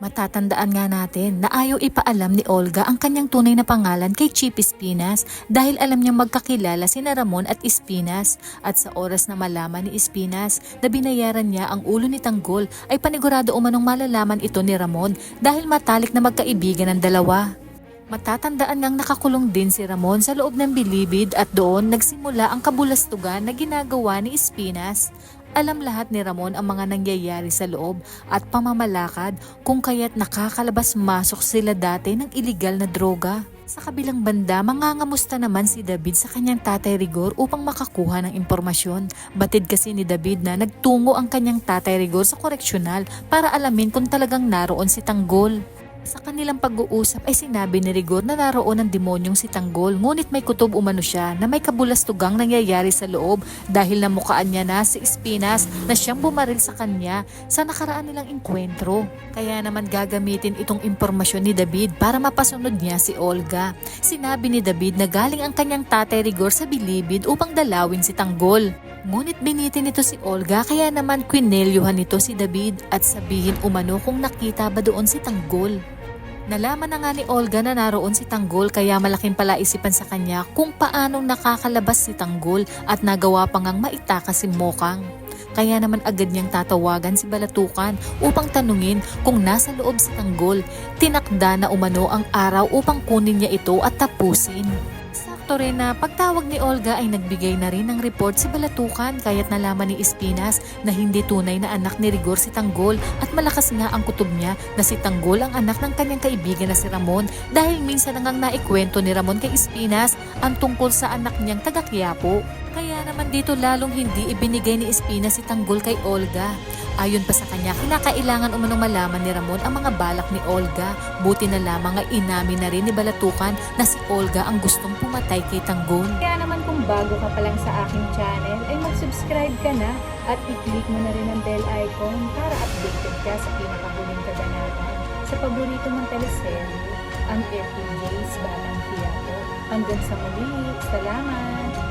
Matatandaan nga natin na ayaw ipaalam ni Olga ang kanyang tunay na pangalan kay Chip Espinas dahil alam niyang magkakilala sina Ramon at Espinas at sa oras na malaman ni Espinas na binayaran niya ang ulo ni Tanggol ay panigurado umanong malalaman ito ni Ramon dahil matalik na magkaibigan ng dalawa. Matatandaan ngang nakakulong din si Ramon sa loob ng bilibid at doon nagsimula ang kabulastugan na ginagawa ni Espinas. Alam lahat ni Ramon ang mga nangyayari sa loob at pamamalakad kung kaya't nakakalabas-masok sila dati ng iligal na droga. Sa kabilang banda, mangangamusta naman si David sa kanyang tatay Rigor upang makakuha ng impormasyon. Batid kasi ni David na nagtungo ang kanyang tatay Rigor sa koreksyonal para alamin kung talagang naroon si Tanggol. Sa kanilang pag-uusap ay sinabi ni Rigor na naroon ang demonyong si Tanggol ngunit may kutob umano siya na may kabulastugang nangyayari sa loob dahil namukaan niya na si Espinas na siyang bumaril sa kanya sa nakaraan nilang enkwentro. Kaya naman gagamitin itong impormasyon ni David para mapasunod niya si Olga. Sinabi ni David na galing ang kanyang tatay Rigor sa bilibid upang dalawin si Tanggol. Ngunit binitin nito si Olga kaya naman kwinelyuhan nito si David at sabihin umano kung nakita ba doon si Tanggol. Nalaman na nga ni Olga na naroon si Tanggol kaya malaking palaisipan sa kanya kung paanong nakakalabas si Tanggol at nagawa pa ngang maitakas si Mokang. Kaya naman agad niyang tatawagan si Balatukan upang tanungin kung nasa loob si Tanggol. Tinakda na umano ang araw upang kunin niya ito at tapusin. Sakto rin na pagtawag ni Olga ay nagbigay na rin ng report si Balatukan kaya't nalaman ni Espinas na hindi tunay na anak ni Rigor si Tanggol at malakas nga ang kutob niya na si Tanggol ang anak ng kanyang kaibigan na si Ramon dahil minsan nangang naikwento ni Ramon kay Espinas ang tungkol sa anak niyang taga Quiapo. Kaya naman dito lalong hindi ibinigay ni Espinas si Tanggol kay Olga. Ayon pa sa kanya, kinakailangan umanong malaman ni Ramon ang mga balak ni Olga. Buti na lamang ay inamin na rin ni Balatukan na si Olga ang gustong pumatay kay Tanggol. Kaya naman kung bago ka pa lang sa aking channel, ay mag-subscribe ka na at i-click mo na rin ang bell icon para updated ka sa pinakahuling kaganapan sa paborito mong teleserye, ang FPJ's Batang Quiapo. Hanggang sa muli, salamat!